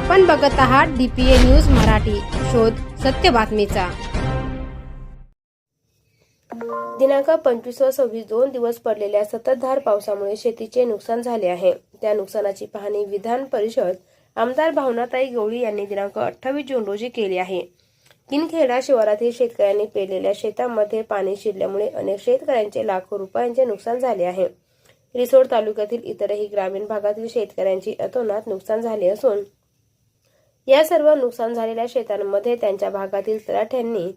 आपण बघत आहात डीपीए न्यूज मराठी. शोध सत्य बातमीचा. दिनांक पंचवीस व सव्वीस दोन दिवस पडलेल्या सततधार पावसामुळे शेतीचे नुकसान झाले आहे. त्या नुकसानाची पाहणी विधान परिषद आमदार भावनाताई गवळी यांनी दिनांक अठ्ठावीस जून रोजी केली आहे. किनखेडा शिवारातील शेतकऱ्यांनी पेरलेल्या शेतामध्ये पाणी शिरल्यामुळे अनेक शेतकऱ्यांचे लाखो रुपयांचे नुकसान झाले आहे. रिसोड तालुक्यातील इतरही ग्रामीण भागातील शेतकऱ्यांची अतोनात नुकसान झाले असून या सर्व नुकसान झालेल्या शेतांमध्ये त्यांच्या भागातील तलाठ्यांनी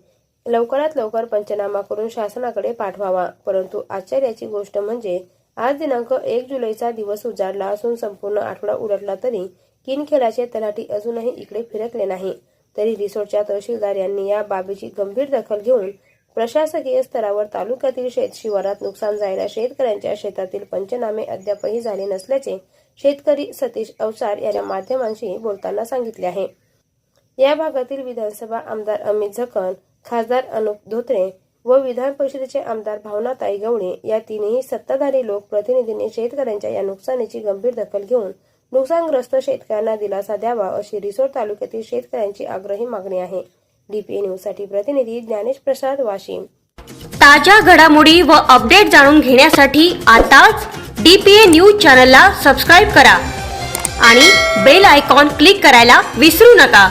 लवकरात लवकर पंचनामा करून शासनाकडे पाठवावा. परंतु आश्चर्याची गोष्ट म्हणजे आज दिनांक एक जुलैचा दिवस उजाडला असून संपूर्ण आठवडा उलटला तरी किनखेडाचे तलाठी अजूनही इकडे फिरकले नाही. तरी रिसोर्टच्या तहसीलदार यांनी या बाबीची गंभीर दखल घेऊन प्रशासकीय स्तरावर तालुक्यातील शेत शिवारात नुकसान झालेल्या शेतकऱ्यांच्या शेतातील पंचनामे अद्यापही झाले नसल्याचे शेतकरी सतीश अवसार याच्या माध्यमांशी बोलताना सांगितले आहे. या भागातील विधानसभा आमदार अमित झकन खासदार अनुप धोत्रे व विधान परिषदेचे आमदार भावनाताई गवळे या तीनही सत्ताधारी लोकप्रतिनिधींनी शेतकऱ्यांच्या या नुकसानीची गंभीर दखल घेऊन नुकसानग्रस्त शेतकऱ्यांना दिलासा द्यावा अशी रिसोड तालुक्यातील शेतकऱ्यांची आग्रही मागणी आहे. डीपीए न्यूजसाठी प्रतिनिधी ज्ञानेश प्रसाद वाशिम. ताज्या घडामोडी व अपडेट जाणून घेण्यासाठी आताच डीपीए न्यूज चॅनलला सबस्क्राईब करा आणि बेल आयकॉन क्लिक करायला विसरू नका.